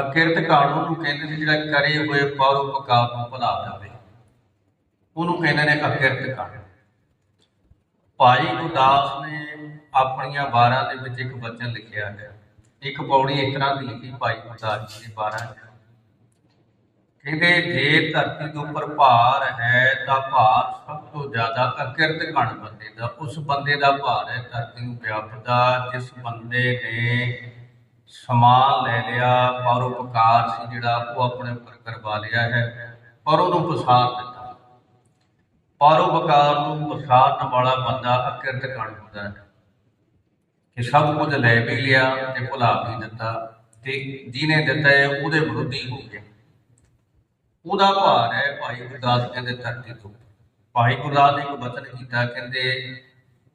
ਅਕਿਰਤ ਕਾਣੂ ਨੂੰ ਕਹਿੰਦੇ ਨੇ ਜਿਹੜਾ ਕਰੇ ਹੋਏ ਪਰਉਪਕਾਰ ਨੂੰ ਭੁਲਾ ਦੇਵੇ। ਉਹਨੂੰ ਕਹਿੰਦੇ ਨੇ ਅਕਿਰਤ ਕਾਣੂ ਭਾਈ ਗੁਰਦਾਸ ਨੇ ਆਪਣੀਆਂ 12 ਦੇ ਵਿੱਚ ਇੱਕ ਵਚਨ ਲਿਖਿਆ ਹੈ। ਇੱਕ ਪੌੜੀ ਇਸ ਤਰ੍ਹਾਂ ਦੀ ਲਿਖੀ, ਭਾਈ ਗੁਰਦਾਸ ਜੀ ਦੀ 12 ਕਹਿੰਦੇ, ਜੇ ਧਰਤੀ ਦੇ ਉੱਪਰ ਭਾਰ ਹੈ, ਤਾਂ ਭਾਰ ਸਭ ਤੋਂ ਜ਼ਿਆਦਾ ਅਕਿਰਤ ਕਣ ਬੰਦੇ ਦਾ, ਉਸ ਬੰਦੇ ਦਾ ਭਾਰ ਹੈ। ਧਰਤੀ ਨੂੰ ਵਿਆਪਦਾ ਜਿਸ ਬੰਦੇ ਨੇ ਸਮਾਨ ਲੈ ਲਿਆ ਪਰਉਪਕਾਰ ਸੀ ਜਿਹੜਾ ਉਹ ਆਪਣੇ ਉੱਪਰ ਕਰਵਾ ਲਿਆ ਹੈ, ਪਰ ਉਹਨੂੰ ਪਸਾਰ ਦਿੱਤਾ। ਪਰਉਪਕਾਰ ਨੂੰ ਪਸਾਰਨ ਵਾਲਾ ਬੰਦਾ ਅਕਿਰਤ ਕਣ ਹੁੰਦਾ ਹੈ ਕਿ ਸਭ ਕੁਝ ਲੈ ਵੀ ਲਿਆ ਤੇ ਭੁਲਾ ਵੀ ਦਿੱਤਾ ਤੇ ਜਿਹਨੇ ਦਿੱਤਾ ਹੈ, ਉਹਦੇ ਵਿਰੋਧੀ ਹੋ ਗਿਆ। ਉਹਦਾ ਭਾਰ ਹੈ ਭਾਈ ਗੁਰਦਾਸ ਕਹਿੰਦੇ ਧਰਤੀ ਤੋਂ। ਭਾਈ ਗੁਰਦਾਸ ਨੇ ਇੱਕ ਬਚਨ ਕੀਤਾ, ਕਹਿੰਦੇ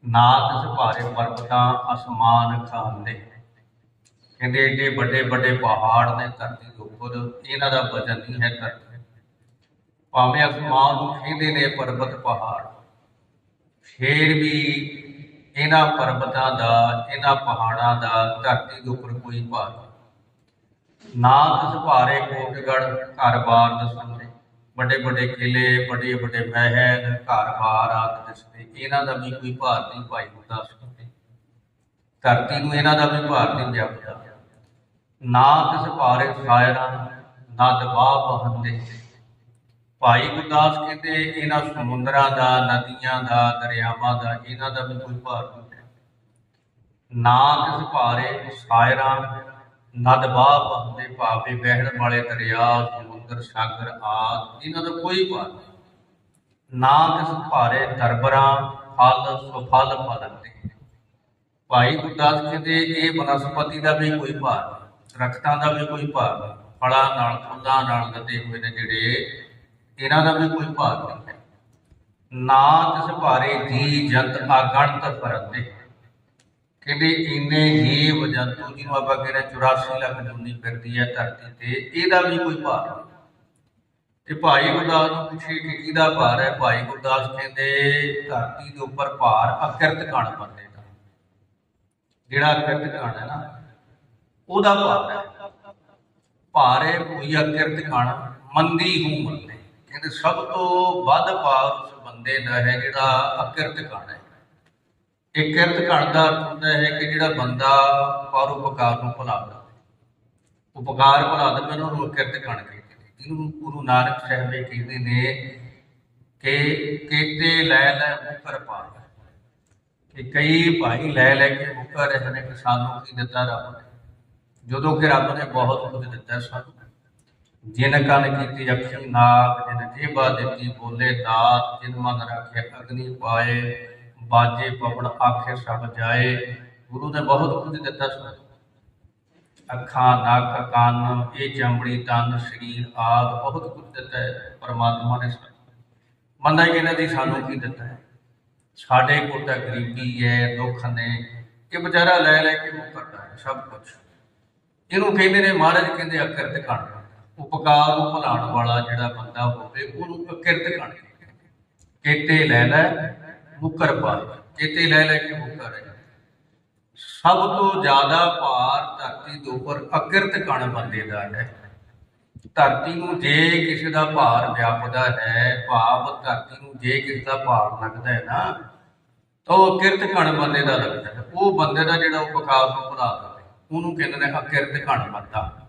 ਨਾ ਤਿਸ ਭਾਰੇ ਪਰਬਤਾਂ ਅਸਮਾਨ ਖਾਂਦੇ। ਕਹਿੰਦੇ ਏਡੇ ਵੱਡੇ ਵੱਡੇ ਪਹਾੜ ਨੇ ਧਰਤੀ ਦੇ ਉੱਪਰ, ਇਹਨਾਂ ਦਾ ਵਜਨ ਨਹੀਂ ਹੈ ਧਰਤੀ ਭਾਵੇਂ ਅਸਮਾਨ ਨੂੰ ਖੇਂਦੇ ਨੇ ਪਰਬਤ ਪਹਾੜ, ਫੇਰ ਵੀ ਇਹਨਾਂ ਪਰਬਤਾਂ ਦਾ, ਇਹਨਾਂ ਪਹਾੜਾਂ ਦਾ ਧਰਤੀ ਦੇ ਉੱਪਰ ਕੋਈ ਭਾਰ ਨਹੀਂ। ਨਾ ਤਿਸ ਭਾਰੇ ਕੋਟਗੜ ਘਰ-ਬਾਰ ਦਸੰਦੇ ਵੱਡੇ ਵੱਡੇ ਕਿਲੇ ਵੱਡੇ ਵੱਡੇ ਮਹਿਲ ਘਰ-ਬਾਰ ਆਦਿ ਦਿਸਦੇ ਇਹਨਾਂ ਦਾ ਵੀ ਕੋਈ ਭਾਰ ਨਹੀਂ ਭਾਈ ਗੁਰਦਾਸ ਕਹਿੰਦੇ ਧਰਤੀ ਨੂੰ ਇਹਨਾਂ ਦਾ ਵੀ ਭਾਰ ਨਹੀਂ ਵਿਆਪਦਾ ਨਾ ਤਿਸ ਭਾਰੇ ਸਾਇਰਾਂ, ਨਾ ਦਬਾਅ ਬਹੰਦੇ। ਭਾਈ ਗੁਰਦਾਸ ਕਹਿੰਦੇ, ਇਹਨਾਂ ਸਮੁੰਦਰਾਂ ਦਾ, ਨਦੀਆਂ ਦਾ, ਦਰਿਆਵਾਂ ਦਾ, ਇਹਨਾਂ ਦਾ ਵੀ ਕੋਈ ਭਾਰ ਨਹੀਂ ਹੈ। ਨਾ ਤਿਸ ਭਾਰੇ ਸਾਇਰਾਂ ਨਦ ਬਾਹ ਬਹਦੇ, ਭਾਵੇ ਵਹਿਣ ਵਾਲੇ ਦਰਿਆ, ਸਮੁੰਦਰ, ਸਾਗਰ ਆਦਿ, ਇਹਨਾਂ ਦਾ ਕੋਈ ਭਾਰ ਨਹੀਂ। ਨਾ ਤਿਸ ਭਾਰੇ ਦਰਬਰਾਂ, ਫਲ, ਸੁਫਲ ਫਲੰਦੇ ਭਾਈ ਗੁਰਦਾਸ ਕਹਿੰਦੇ, ਇਹ ਬਨਸਪਤੀ ਦਾ ਵੀ ਕੋਈ ਭਾਰ ਨਹੀਂ। ਦਰਖਤਾਂ ਦਾ ਵੀ ਕੋਈ ਭਾਰ ਨਹੀਂ, ਫਲਾਂ ਨਾਲ, ਫੁੱਲਾਂ ਨਾਲ ਲੱਦੇ ਹੋਏ ਨੇ ਜਿਹੜੇ, ਇਹਨਾਂ ਦਾ ਵੀ ਕੋਈ ਭਾਰ ਨਹੀਂ ਹੈ। ਨਾ ਤਿਸ ਭਾਰੇ ਜੀ ਜੰਤ ਆਗਣਤ ਫਰੰਦੇ ਕਹਿੰਦੇ ਇੰਨੇ ਜੀਵ ਜੰਤੂ ਜਿਹਨੂੰ ਆਪਾਂ ਕਹਿੰਦੇ 84 ਲੱਖ ਜੁਨੀ ਫਿਰਦੀ ਹੈ ਧਰਤੀ ਤੇ, ਇਹਦਾ ਵੀ ਕੋਈ ਭਾਰ ਨਹੀਂ। ਤੇ ਭਾਈ ਗੁਰਦਾਸ ਨੂੰ ਪੁੱਛੇ ਕਿ ਕਿਹਦਾ ਭਾਰ ਹੈ? ਭਾਈ ਗੁਰਦਾਸ ਕਹਿੰਦੇ ਧਰਤੀ ਦੇ ਉੱਪਰ ਭਾਰ ਅਕਿਰਤ ਕਣ ਬੰਦੇ ਦਾ। ਜਿਹੜਾ ਅਕਿਰਤ ਕਣ ਹੈ ਨਾ ਉਹਦਾ ਭਾਵ ਹੈ, ਭਾਰ ਹੈ ਕੋਈ ਅਕਿਰਤ ਮੰਦੀ ਹੂੰ ਮੰਦੇ। ਕਹਿੰਦੇ ਸਭ ਤੋਂ ਵੱਧ ਭਾਰ ਉਸ ਬੰਦੇ ਦਾ ਹੈ ਜਿਹੜਾ ਅਕਿਰਤ ਕਣ ਹੈ। ਇਹ ਕਿਰਤ ਘਣ ਦਾ ਅਰਥ ਹੁੰਦਾ ਹੈ ਕਿ ਜਿਹੜਾ ਬੰਦਾ ਪਰਉਪਕਾਰ ਨੂੰ ਭੁਲਾਉਂਦਾ ਉਪਕਾਰ ਭੁਲਾ ਦੇਵੇ ਉਹਨੂੰ ਕਿਰਤ ਘਣ ਕਹਿੰਦੇ ਨੇ। ਜਿਹਨੂੰ ਗੁਰੂ ਨਾਨਕ ਸਾਹਿਬ ਜੀ ਕਹਿੰਦੇ ਨੇ ਕਿ ਕੀਤੇ ਲੈ ਲੈ ਮੁਕਰ ਪਾਰ। ਕਿ ਕਈ ਭਾਈ ਲੈ ਲੈ ਕੇ ਮੁਕਰ ਰਹੇ ਨੇ ਕਿ ਸਾਨੂੰ ਕੀ ਦਿੱਤਾ ਰੱਬ ਨੇ? ਜਦੋਂ ਕਿ ਰੱਬ ਨੇ ਬਹੁਤ ਕੁਝ ਦਿੱਤਾ ਸਾਨੂੰ। ਜਿਨ ਕਨ ਕੀਤੀ ਅਕਸ਼ਮ ਨਾਗ, ਜਿਨ ਜੀਬਾ ਦਿੱਤੀ ਬੋਲੇ ਦਾਤ, ਜਿਨ ਮਨ ਰੱਖੇ ਅਗਨੀ ਪਾਏ, ਬਾਜੇ ਪਵਨ ਆਖੇ ਸਭ ਜਾਏ। ਗੁਰੂ ਨੇ ਬਹੁਤ ਕੁਝ ਦਿੱਤਾ ਸਾਨੂੰ। ਅੱਖਾਂ, ਨੱਕ, ਕੰਨ, ਇਹ ਚਮੜੀ, ਤਨ, ਸਰੀਰ ਆਦ ਬਹੁਤ ਕੁਝ ਦਿੱਤਾ ਹੈ, ਪਰਮਾਤਮਾ ਨੇ ਸਾਨੂੰ। ਮੰਦਾ ਹੀ ਇਹਨਾਂ ਦੀ ਸਾਨੂੰ ਕੀ ਦਿੱਤਾ ਹੈ? ਸਾਡੇ ਕੋਲ ਤਾਂ ਗਰੀਬੀ ਹੈ, ਦੁੱਖ ਨੇ ਇਹ ਵਿਚਾਰਾ ਲੈ ਲੈ ਕੇ ਮੁਕਰਦਾ ਹੈ, ਸਭ ਕੁਝ। ਇਹਨੂੰ ਕਹਿੰਦੇ ਨੇ ਮਹਾਰਾਜ ਕਹਿੰਦੇ ਅਕਿਰਤ ਕਣ ਉਪਕਾਰ ਨੂੰ ਭੁਲਾਉਣ ਵਾਲਾ ਜਿਹੜਾ ਬੰਦਾ ਹੋਵੇ, ਉਹਨੂੰ ਅਕਿਰਤ ਕਣ ਕੇਤੇ ਲੈ ਲੈ, ਮੁਕਰ ਪਾ ਕੇਤੇ ਲੈ ਲੈ ਕੇ ਮੁਕਰ ਹੈ ਸਭ ਤੋਂ ਜ਼ਿਆਦਾ ਭਾਰ ਧਰਤੀ ਦੇ ਉੱਪਰ ਅਕਿਰਤ ਕਣ ਬੰਦੇ ਦਾ ਹੈ। ਧਰਤੀ ਨੂੰ ਜੇ ਕਿਸੇ ਦਾ ਭਾਰ ਵਿਆਪਦਾ ਹੈ, ਭਾਵ ਧਰਤੀ ਨੂੰ ਜੇ ਕਿਸੇ ਦਾ ਭਾਰ ਲੱਗਦਾ ਹੈ ਨਾ, ਤਾਂ ਉਹ ਅਕਿਰਤ ਕਣ ਬੰਦੇ ਦਾ ਲੱਗਦਾ ਹੈ। ਉਹ ਬੰਦੇ ਦਾ ਜਿਹੜਾ ਉਪਕਾਰ ਨੂੰ ਭੁਲਾ ਦਿੰਦਾ ਉਹਨੂੰ ਕਹਿੰਦੇ ਨੇ ਅਕਿਰਤ ਕਣ ਬੰਦਾ